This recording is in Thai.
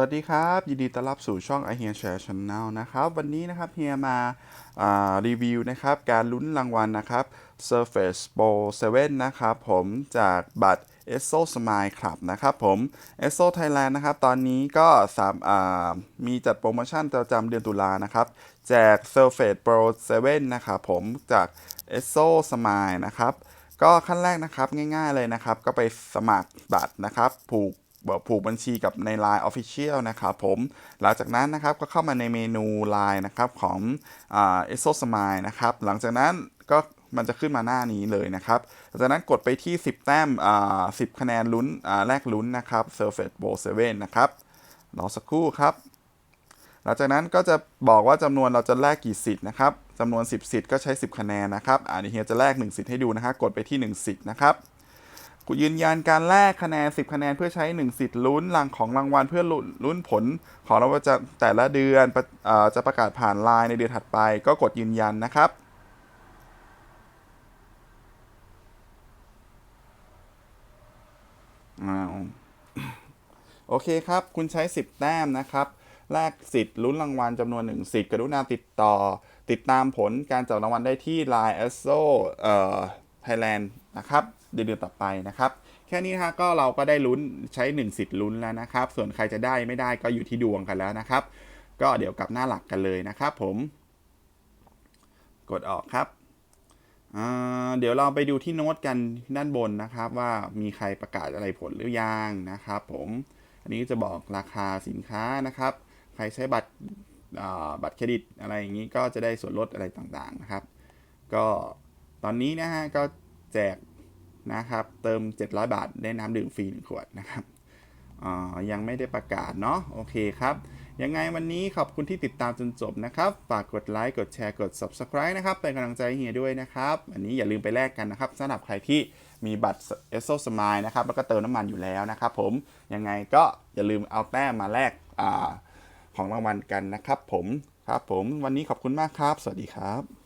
วัสดีครับ ยินดีต้อนรับสู่ช่อง i h e a Share Channel นะครับ วันนี้นะครับเฮียมาารีวิวนะครับ การลุ้นรางวัลนะครับ Surface Pro 7 นะครับผมจากบัตร e s o Smile Club นะครับผม e s o Thailand นะครับ ตอนนี้ก็สามมีจัดโปรโมชั่นประจำเดือนตุลานะครับแจก Surface Pro 7 นะครับผมจาก e s o Smile นะครับ ก็ขั้นแรกนะครับง่ายๆเลยนะครับ ก็ไปสมัครบัตรนะครับผูก ผูกบัญชีกับใน Line Official นะครับผม หลังจากนั้นนะครับก็เข้ามาในเมนู Line นะครับของเอ่า e s o Smile นะครับ หลังจากนั้นก็มันจะขึ้นมาหน้านี้เลยนะครับหลังจากนั้นกดไปที่ 10 แต้มอ่า10คะแนนลุ้นแลกลุ้นนะครับ Surface Pro 7นะครับ รอสักครู่ครับ หลังจากนั้นก็จะบอกว่าจำนวนเราจะแลกกี่สิทธิ์นะครับจำนวน 10 สิทธิ์ก็ใช้ 10 คะแนนนะครับ อ่าเดี๋ยวเฮียจะแลก1สิทธิ์ให้ดูนะครับ กดไปที่ 1 สิทธิ์นะครับ กูยืนยันการแลกคะแนน 10 คะแนนเพื่อใช้ 1 สิทธิ์ลุ้นรางของรางวัลเพื่อลุ้นผลของรางวัลจะแต่ละเดือนะจะประกาศผ่านไลน์ในเดือนถัดไป ก็กดยืนยันนะครับอ้าโอเคครับ คุณใช้ 10 แต้มนะครับแลกสิทธิ์ลุ้นรางวัลจำนวนหนึ่งสิทธิ์กรุณาติดต่อ ติดตามผลการจับรางวัลได้ที่ Line a s o เอ่อ Thailand นะครับ เดือนต่อไปนะครับ แค่นี้นะฮะก็เราก็ได้ลุ้นใช้ 1 สิทธิ์ลุ้นแล้วนะครับ ส่วนใครจะได้ไม่ได้ก็อยู่ที่ดวงกันแล้วนะครับ ก็เดี๋ยวกลับหน้าหลักกันเลยนะครับ ผม กดออกครับเดี๋ยวเราไปดูที่โน้ตกันด้านบนนะครับ ว่ามีใครประกาศอะไรผลหรือยังนะครับ ผมอันนี้จะบอกราคาสินค้านะครับ ใครใช้บัตรบัตรเครดิตอะไรอย่างนี้ก็จะได้ส่วนลดอะไรต่างๆนะครับ ก็ตอนนี้นะฮะก็แจก นะครับ เติม 700 บาทได้น้ำดื่มฟรี1ขวดนะครับอ่ายังไม่ได้ประกาศเนาะโอเคครับ ยังไงวันนี้ขอบคุณที่ติดตามจนจบนะครับ ฝากกดไลค์กดแชร์กด Subscribe นะครับ เป็นกำลังใจเฮียด้วยนะครับ อันนี้อย่าลืมไปแลกกันนะครับสำหรับใครที่มีบัตร e s o Smile นะครับ แล้วก็เติมน้ำมันอยู่แล้วนะครับผม ยังไงก็อย่าลืมเอาแต้มมาแลกอของรางวัลกันนะครับผมครับผมวันนี้ขอบคุณมากครับ สวัสดีครับ